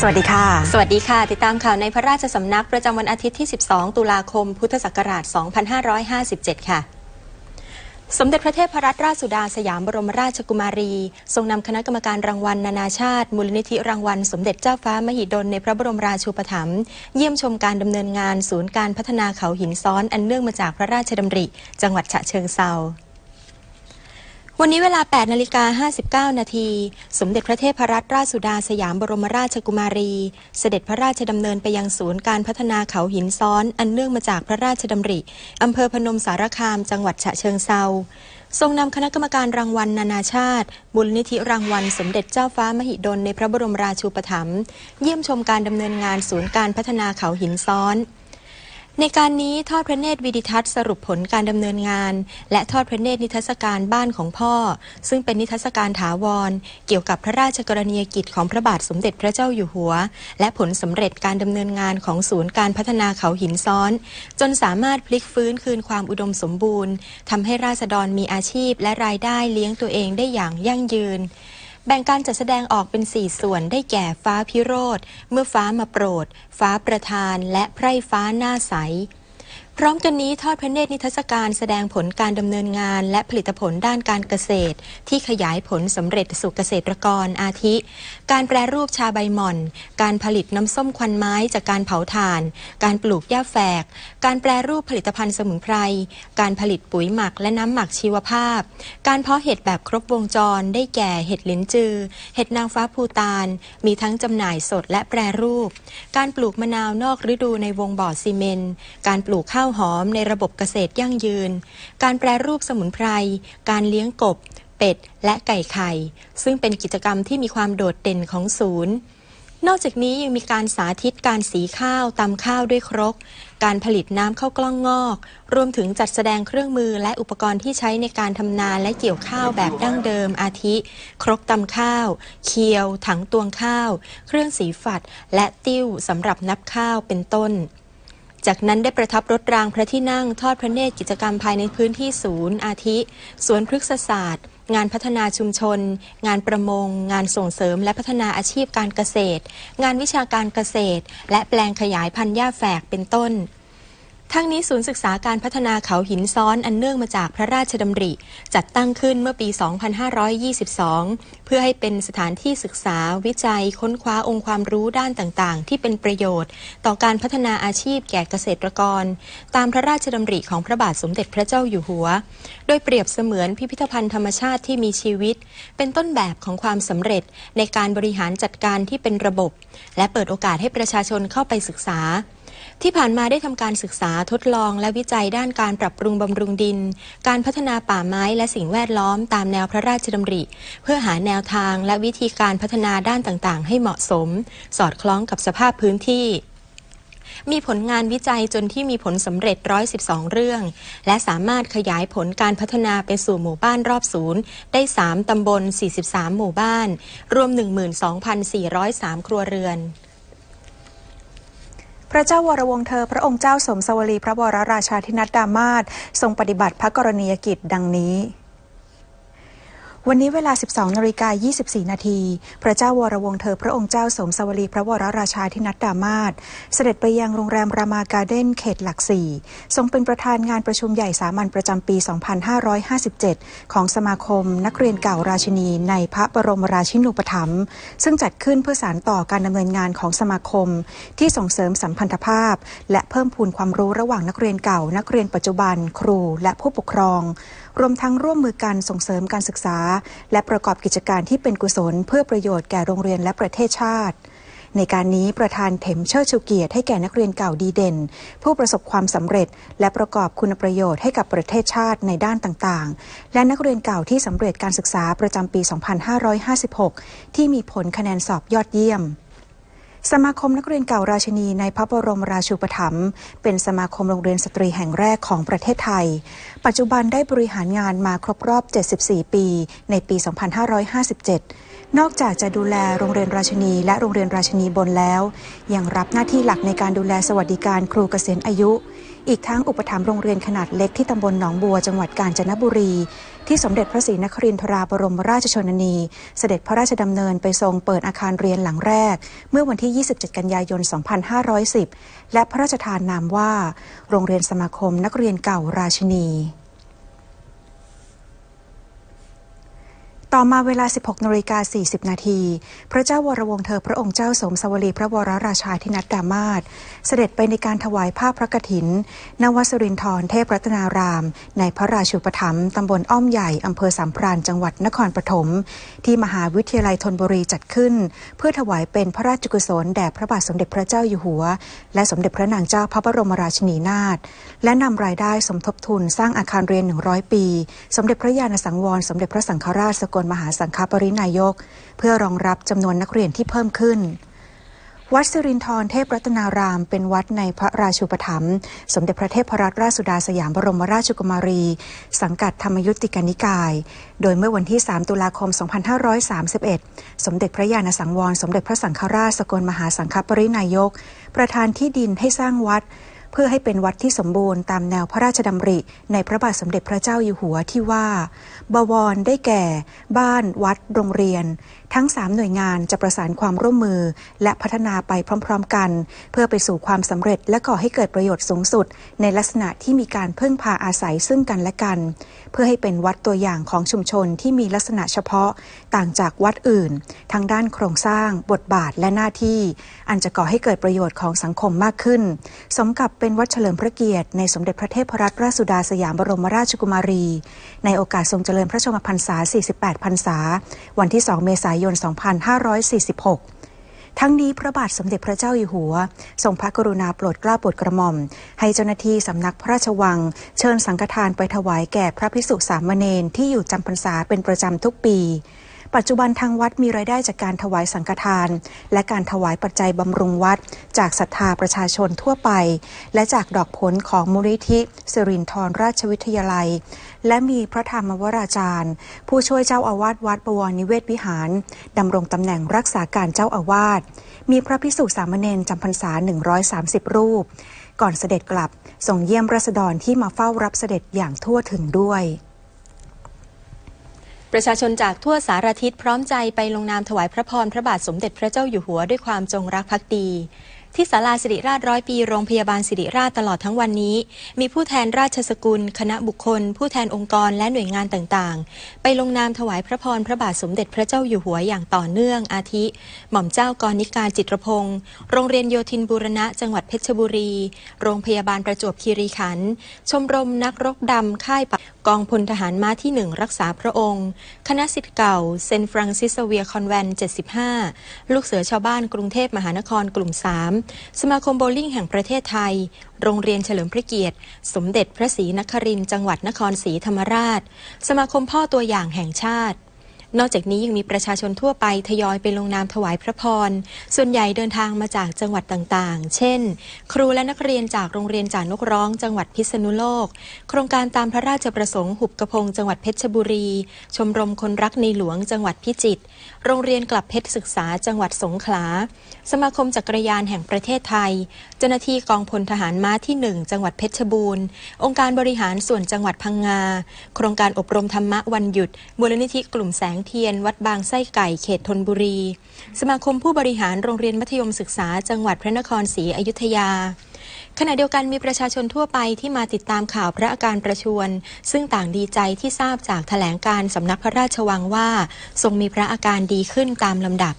สวัสดีค่ะ สวัสดีค่ะ ติดตามข่าวในพระราชสำนักประจำวันอาทิตย์ที่ 12 ตุลาคม พุทธศักราช 2557 ค่ะ สมเด็จพระเทพรัตนราชสุดาสยามบรมราชกุมารี ทรงนำคณะกรรมการรางวัลนานาชาติ มูลนิธิรางวัล สมเด็จเจ้าฟ้ามหิดลในพระบรมราชูปถัมภ์เยี่ยมชมการดำเนินงานศูนย์การพัฒนาเขาหินซ้อนอันเนื่องมาจากพระราชดำริ จังหวัดฉะเชิงเซา วันนี้เวลา 8 นาฬิกา 59 นาที สมเด็จพระเทพรัตนราชสุดาสยามบรมราชกุมารี เสด็จพระราชดำเนินไปยังศูนย์การพัฒนาเขาหินซ้อน อันเนื่องมาจากพระราชดำริ อำเภอพนมสารคาม จังหวัดฉะเชิงเซา ทรงนำคณะกรรมการรางวัลนานาชาติมูลนิธิรางวัล สมเด็จเจ้าฟ้ามหิดลในพระบรมราชูปถัมภ์เยี่ยมชมการดำเนินงานศูนย์การพัฒนาเขาหินซ้อน ในการนี้ทอดพระเนตรวิดิทัศน์สรุปผลการดำเนินงาน และทอดพระเนตรนิทรรศการบ้านของพ่อ ซึ่งเป็นนิทรรศการถาวร เกี่ยวกับพระราชกรณียกิจของพระบาทสมเด็จพระเจ้าอยู่หัว และผลสำเร็จการดำเนินงานของศูนย์การพัฒนาเขาหินซ้อน จนสามารถพลิกฟื้นคืนความอุดมสมบูรณ์ทำให้ราษฎรมีอาชีพและรายได้เลี้ยงตัวเองได้อย่างยั่งยืน แบ่งการจัดแสดงออกเป็น 4 ส่วนได้แก่ฟ้าพิโรธ เมื่อฟ้ามาโปรด ฟ้าประทาน และไพร่ฟ้าหน้าใส พร้อมกันนี้ทอดพระเนตรนิทรรศการแสดงผลการดำเนินงาน และผลิตผลด้านการเกษตร ที่ขยายผลสำเร็จสู่เกษตรกรอาทิ การแปรรูปชาใบหม่อน การผลิตน้ำส้มควันไม้จากการเผาถ่าน การปลูกหญ้าแฝก การแปรรูปผลิตภัณฑ์สมุนไพร การผลิตปุ๋ยหมักและน้ำหมักชีวภาพ การเพาะเห็ดแบบครบวงจร ได้แก่เห็ดลิ้นจือ เห็ดนางฟ้าภูตาน มีทั้งจำหน่ายสดและแปรรูป การปลูกมะนาวนอกฤดูในวงบ่อซีเมนต์ การปลูกข้าวหอมในระบบเกษตรยั่งยืน การแปรรูปสมุนไพร การเลี้ยงกบ เป็ด และไก่ไข่ ซึ่งเป็นกิจกรรมที่มีความโดดเด่นของศูนย์ นอกจากนี้ยังมีการสาธิตการสีข้าวตำข้าวด้วยครก การผลิตน้ำข้าวกล้องงอก รวมถึงจัดแสดงเครื่องมือและอุปกรณ์ที่ใช้ในการทำนาและเกี่ยวข้าวแบบดั้งเดิมอาทิ ครกตำข้าว เคียว ถังตวงข้าว เครื่องสีฝัด และติ้วสำหรับนับข้าวเป็นต้นจากนั้นได้ประทับรถรางพระที่นั่งทอดพระเนตรกิจกรรมภายในพื้นที่ศูนย์อาทิ สวนพฤกษศาสตร์ งานพัฒนาชุมชน งานประมง งานส่งเสริมและพัฒนาอาชีพการเกษตร งานวิชาการเกษตร และแปลงขยายพันธุ์หญ้าแฝกเป็นต้น ทั้งนี้ศูนย์ศึกษาการพัฒนาเขาหินซ้อนอันเนื่องมาจากพระราชดำริ จัดตั้งขึ้นเมื่อปี 2522 เพื่อให้เป็นสถานที่ศึกษาวิจัย ค้นคว้าองค์ความรู้ด้านต่างๆ ที่เป็นประโยชน์ ต่อการพัฒนาอาชีพแก่เกษตรกร ตามพระราชดำริของพระบาทสมเด็จพระเจ้าอยู่หัว โดยเปรียบเสมือนพิพิธภัณฑ์ธรรมชาติที่มีชีวิต เป็นต้นแบบของความสำเร็จในการบริหารจัดการที่เป็นระบบ และเปิดโอกาสให้ประชาชนเข้าไปศึกษา ที่ผ่านมาได้ทำการศึกษาทดลองและวิจัยด้านการปรับปรุงบำรุงดิน การพัฒนาป่าไม้และสิ่งแวดล้อมตามแนวพระราชดำริ เพื่อหาแนวทางและวิธีการพัฒนาด้านต่างๆ ให้เหมาะสม สอดคล้องกับสภาพพื้นที่มีผลงานวิจัยจนที่มีผลสำเร็จ 112 เรื่อง และสามารถขยายผลการพัฒนาไปสู่หมู่บ้านรอบศูนย์ ได้ 3 ตำบล 43 หมู่บ้าน รวม 12,403 ครัวเรือน พระเจ้าวรวงเธอ พระองค์เจ้าสมสวลีพระวรราชาธินัดดามาศทรงปฏิบัติพระกรณียกิจดังนี้ วันนี้เวลา 12นาฬิกา24 นาที พระเจ้าวรวงเธอพระองค์เจ้าสมสวลีพระวรราชาธินัดดามาศเสด็จไปยังโรงแรมรามาการ์เด้นเขตหลักสี่ทรงเป็นประธานงานประชุมใหญ่สามัญประจำปี 2557 ของสมาคมนักเรียนเก่าราชินีในพระบรมราชินูปถัมภ์ซึ่งจัดขึ้นเพื่อสานต่อการดำเนินงานของสมาคม ที่ส่งเสริมสัมพันธภาพ และเพิ่มพูนความรู้ระหว่างนักเรียนเก่า นักเรียนปัจจุบัน ครูและผู้ปกครอง รวมทั้งร่วมมือกันส่งเสริมการศึกษา และประกอบกิจการที่เป็นกุศล เพื่อประโยชน์แก่โรงเรียนและประเทศชาติ ในการนี้ประธานเถมเชิดชูเกียรติให้แก่นักเรียนเก่าดีเด่น ผู้ประสบความสำเร็จ และประกอบคุณประโยชน์ให้กับประเทศชาติในด้านต่างๆ และนักเรียนเก่าที่สำเร็จการศึกษาประจำปี 2556 ที่มีผลคะแนนสอบยอดเยี่ยม สมาคมนักเรียนเก่าราชินีในพระบรมราชูปถัมภ์เป็นสมาคมโรงเรียนสตรีแห่งแรกของประเทศไทย ปัจจุบันได้บริหารงานมาครบรอบ 74 ปี ในปี 2557 นอกจากจะดูแลโรงเรียนราชินี และโรงเรียนราชินีบนแล้ว ยังรับหน้าที่หลักในการดูแลสวัสดิการครูเกษียณอายุ อีกทั้งอุปถัมภ์โรงเรียนขนาดเล็กที่ตำบลหนองบัวจังหวัดกาญจนบุรี ที่สมเด็จพระศรีนครินทราบรมราชชนนี เสด็จพระราชดำเนินไปทรงเปิดอาคารเรียนหลังแรก เมื่อวันที่ 27 กันยายน 2510 และพระราชทานนามว่า โรงเรียนสมาคมนักเรียนเก่าราชินี ต่อมาเวลา 16นาฬิกา40 นาที พระเจ้าวรวงเธอพระองค์เจ้าสมสวลีพระวรราชาธินัดดามาศเสด็จไปในการถวายผ้าพระกฐิน นวสรินทรเทพรัตนาราม ในพระราชูปถัมภ์ตำบลอ้อมใหญ่อำเภอสามพรานจังหวัดนครปฐมที่มหาวิทยาลัยธนบุรีจัดขึ้น เพื่อถวายเป็นพระราชกุศลแด่พระบาทสมเด็จพระเจ้าอยู่หัว และสมเด็จพระนางเจ้าพระบรมราชินีนาถและนำรายได้สมทบทุนสร้างอาคารเรียน 100 ปี สมเด็จพระญาณสังวรสมเด็จพระสังฆราชสกลมหาสังฆปรินายก เพื่อรองรับจำนวนนักเรียนที่เพิ่มขึ้น วัดสิรินทรเทพรัตนาราม เป็นวัดในพระราชูปถัมภ์สมเด็จพระเทพรัตนราชสุดาสยามบรมราชกุมารี สังกัดธรรมยุติกานิกาย โดยเมื่อวันที่ 3 ตุลาคม 2531 สมเด็จพระญาณสังวร สมเด็จพระสังฆราชสกลมหาสังฆปรินายก ประทานที่ดินให้สร้างวัด เพื่อให้เป็นวัดที่สมบูรณ์ตามแนวพระราชดำริ ในพระบาทสมเด็จพระเจ้าอยู่หัวที่ว่า บวรได้แก่ บ้าน วัด โรงเรียน ทั้ง 3 หน่วยงานจะประสานความร่วมมือ และพัฒนาไปพร้อม ๆ กัน เพื่อไปสู่ความสำเร็จและก่อให้เกิดประโยชน์สูงสุด ในลักษณะที่มีการพึ่งพาอาศัยซึ่งกันและกัน เพื่อให้เป็นวัดตัวอย่างของชุมชนที่มีลักษณะเฉพาะต่างจากวัดอื่น ทั้งด้านโครงสร้าง บทบาทและหน้าที่ อันจะก่อให้เกิดประโยชน์ของสังคมมากขึ้น สมกับเป็นวัดเฉลิมพระเกียรติในสมเด็จพระเทพรัตนราชสุดาสยามบรมราชกุมารี ในโอกาสทรงเจริญพระชนมพรรษา 48 พรรษา วันที่ 2 เมษายน 2546ทั้งนี้พระบาทสมเด็จพระเจ้าอยู่หัว ทรงพระกรุณาโปรดเกล้าโปรดกระหม่อม ให้เจ้าหน้าที่สำนักพระราชวัง เชิญสังฆทานไปถวายแก่พระภิกษุสามเณรที่อยู่จำพรรษาเป็นประจำทุกปี ปัจจุบันทางวัดมีรายได้จากการถวายสังฆทาน และการถวายปัจจัยบำรุงวัด จากศรัทธาประชาชนทั่วไป และจากดอกผลของมูลนิธิสิรินทรราชวิทยาลัย และมีพระธรรมวราจารย์ ผู้ช่วยเจ้าอาวาสวัดบวรนิเวศวิหารดำรงตำแหน่งรักษาการเจ้าอาวาสมีพระภิกษุสามเณรจำพรรษา 130 รูป ก่อนเสด็จกลับส่งเยี่ยมราษฎรที่มาเฝ้ารับเสด็จอย่างทั่วถึงด้วย ประชาชนจากทั่วสารทิศพร้อมใจไปลงนามถวายพระพรพระบาทสมเด็จพระเจ้าอยู่หัวด้วยความจงรักภักดี ที่ศาลาสิริราชร้อยปีโรงพยาบาลสิริราชตลอดทั้งวันนี้ มีผู้แทนราชสกุล คณะบุคคล ผู้แทนองค์กรและหน่วยงานต่างๆ ไปลงนามถวายพระพรพระบาทสมเด็จพระเจ้าอยู่หัวอย่างต่อเนื่องอาทิ หม่อมเจ้ากรนิการจิตรพงศ์โรงเรียนโยธินบูรณะ จังหวัดเพชรบุรี โรงพยาบาลประจวบคีรีขันธ์ชมรมนักรบดำค่ายปัก กองพลทหารม้าที่หนึ่งรักษาพระองค์ คณะสิทธิ์เก่าเซนฟรังซิสเวียคอนแวนต์75 ลูกเสือชาวบ้านกรุงเทพมหานครกลุ่ม 3 สมาคมโบลิ่งแห่งประเทศไทย โรงเรียนเฉลิมพระเกียรติ สมเด็จพระศรีนครินทร์จังหวัดนครศรีธรรมราช สมาคมพ่อตัวอย่างแห่งชาติ นอกจากนี้ยังมีประชาชนทั่วไปทยอยไปลงนามถวายพระพร ส่วนใหญ่เดินทางมาจากจังหวัดต่างๆ เช่น ครูและนักเรียนจากโรงเรียนจ่านกร้อง จังหวัดพิษณุโลก โครงการตามพระราชประสงค์หุบกระพงจังหวัดเพชรบุรี ชมรมคนรักในหลวงจังหวัดพิจิตร โรงเรียนกลับเพชรศึกษาจังหวัดสงขลา สมาคมจักรยานแห่งประเทศไทย เจ้าหน้าที่กองพลทหารม้าที่ 1 จังหวัดเพชรบูรณ์ องค์การบริหารส่วนจังหวัดพังงา โครงการอบรมธรรมะวันหยุดมูลนิธิกลุ่มแสงเทียน วัดบางไส้ไก่เขตธนบุรี สมาคมผู้บริหารโรงเรียนมัธยมศึกษา จังหวัดพระนครศรีอยุธยา ขณะเดียวกันมีประชาชนทั่วไปที่มาติดตามข่าวพระอาการประชวรซึ่งต่างดีใจที่ทราบจากแถลงการสำนักพระราชวังว่า ทรงมีพระอาการดีขึ้นตามลำดับ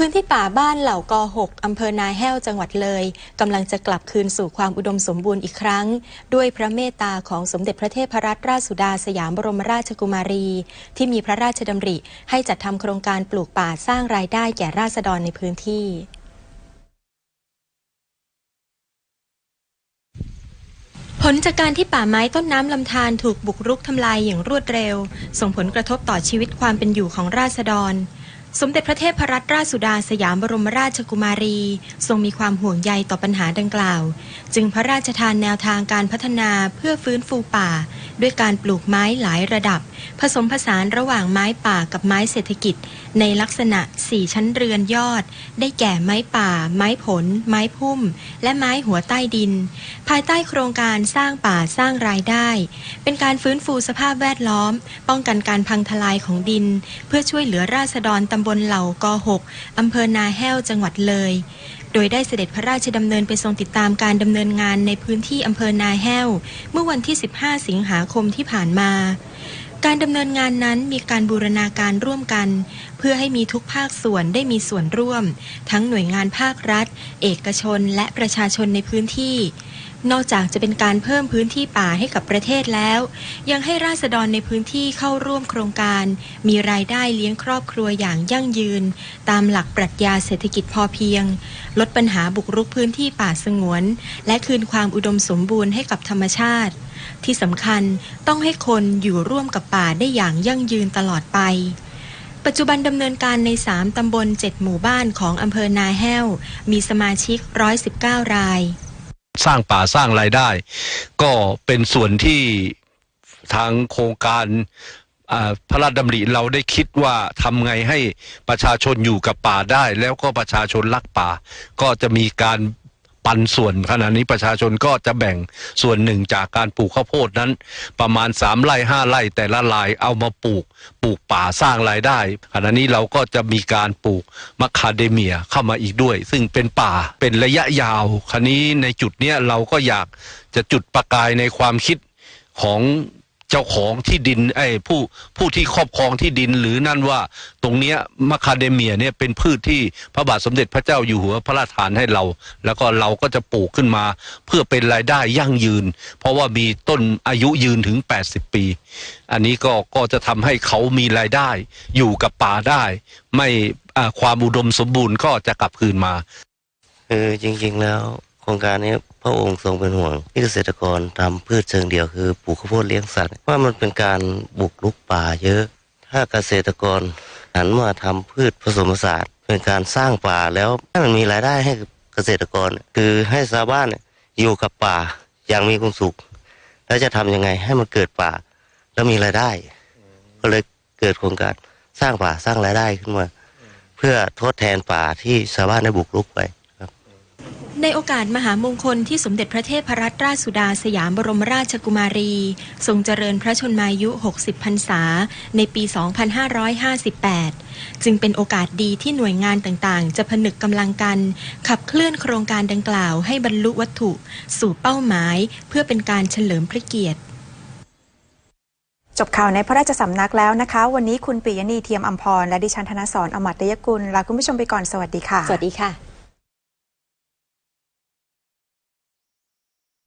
พื้นที่ป่าบ้านเหล่ากอ6อำเภอนาแห้วจังหวัดเลยกำลังจะกลับคืนสู่ความอุดมสมบูรณ์อีกครั้ง ด้วยพระเมตตาของสมเด็จพระเทพรัตนราชสุดาสยามบรมราชกุมารี ที่มีพระราชดำริ ให้จัดทำโครงการปลูกป่าสร้างรายได้แก่ราษฎรในพื้นที่ผลจากการที่ป่าไม้ต้นน้ำลำธารถูกบุกรุกทำลายอย่างรวดเร็ว ส่งผลกระทบต่อชีวิตความเป็นอยู่ของราษฎร สมเด็จพระเทพรัตนราชสุดาสยามบรมราชกุมารี ทรงมีความห่วงใยต่อปัญหาดังกล่าว จึงพระราชทานแนวทางการพัฒนาเพื่อฟื้นฟูป่า ด้วยการปลูกไม้หลายระดับ ผสมผสานระหว่างไม้ป่ากับไม้เศรษฐกิจในลักษณะ4ชั้นเรือนยอด ได้แก่ไม้ป่า ไม้ผล ไม้พุ่ม และไม้หัวใต้ดิน ภายใต้โครงการสร้างป่าสร้างรายได้ เป็นการฟื้นฟูสภาพแวดล้อม ป้องกันการพังทลายของดิน เพื่อช่วยเหลือราษฎรตำบลเหล่ากอหกอำเภอนาแห้วจังหวัดเลย โดยได้เสด็จพระราชดำเนินไปทรงติดตามการดำเนินงานในพื้นที่อำเภอนาแห้ว เมื่อวันที่ 15 สิงหาคมที่ผ่านมาการดำเนินงานนั้นมีการบูรณาการร่วมกัน เพื่อให้มีทุกภาคส่วนได้มีส่วนร่วม ทั้งหน่วยงานภาครัฐ เอกชนและประชาชนในพื้นที่ นอกจากจะเป็นการเพิ่มพื้นที่ป่าให้กับประเทศแล้ว ยังให้ราษฎรในพื้นที่เข้าร่วมโครงการ มีรายได้เลี้ยงครอบครัวอย่างยั่งยืน ตามหลักปรัชญาเศรษฐกิจพอเพียง ลดปัญหาบุกรุกพื้นที่ป่าสงวน และคืนความอุดมสมบูรณ์ให้กับธรรมชาติที่สำคัญต้องให้คนอยู่ร่วมกับป่าได้อย่างยั่งยืนตลอดไป ปัจจุบันดำเนินการใน 3 ตำบล 7 หมู่บ้านของอำเภอนาแห้ว มีสมาชิก 119 ราย สร้างป่าสร้างรายได้ ก็เป็นส่วนที่ทางโครงการพระราชดำริเราได้คิดว่าทำไงให้ประชาชนอยู่กับป่าได้ แล้วก็ประชาชนรักป่า ก็จะมีการ ปันส่วนขณะนี้ประชาชนก็จะแบ่งส่วนหนึ่งจากการปลูกข้าวโพดนั้น ประมาณสามไร่ห้าไร่แต่ละลายเอามาปลูก ปลูกป่าสร้างรายได้ ขณะนี้เราก็จะมีการปลูกมะคาเดเมียเข้ามาอีกด้วย ซึ่งเป็นป่าเป็นระยะยาวคราวนี้ในจุดเนี้ยเราก็อยากจะจุดประกายในความคิดของ เจ้าของที่ดินไอ้ผู้ผู้ที่ครอบครองที่ดินหรือนั่นว่าตรงเนี้ยมะคาเดเมียเนี่ยเป็นพืชที่พระบาทสมเด็จพระเจ้าอยู่หัวพระราชทานให้เรา แล้วก็เราก็จะปลูกขึ้นมา เพื่อเป็นรายได้ยั่งยืน เพราะว่ามีต้นอายุยืนถึง 80 ปี อันนี้ก็ก็จะทำให้เขามีรายได้อยู่กับป่าได้ ไม่ความอุดมสมบูรณ์ก็จะกลับคืนมาคือจริงๆแล้ว ครงการนี้พระองค์ทรงเป็นห่วงที่เกษตรกรทำพืชเชิงเดียวคือปลูกข้าวโพดเลี้ยงสัตว์ว่ามันเป็นการบุกรุกป่าเยอะ ถ้าเกษตรกรหันมาทำพืชผสมผสานเป็นการสร้างป่าแล้วให้มันมีรายได้ให้เกษตรกร คือให้ชาวบ้านอยู่กับป่าอย่างมีความสุข แล้วจะทำยังไงให้มันเกิดป่า แล้วมีรายได้ ก็เลยเกิดโครงการสร้างป่าสร้างรายได้ขึ้นมา เพื่อทดแทนป่าที่ชาวบ้านได้บุกรุกไป ในโอกาสมหามงคลที่สมเด็จพระเทพรัตนราชสุดาสยามบรมราชกุมารี ทรงเจริญพระชนมายุ 60 พรรษา ในปี 2558 จึงเป็นโอกาสดีที่หน่วยงานต่างๆ จะผนึกกำลังกัน ขับเคลื่อนโครงการดังกล่าวให้บรรลุวัตถุ สู่เป้าหมาย เพื่อเป็นการเฉลิมพระเกียรติจบข่าวในพระราชสำนักแล้วนะคะ วันนี้คุณปิยนีเทียมอัมพรและดิฉันธนสรอมตยกุลลาคุณผู้ชมไปก่อนสวัสดีค่ะ สวัสดีค่ะ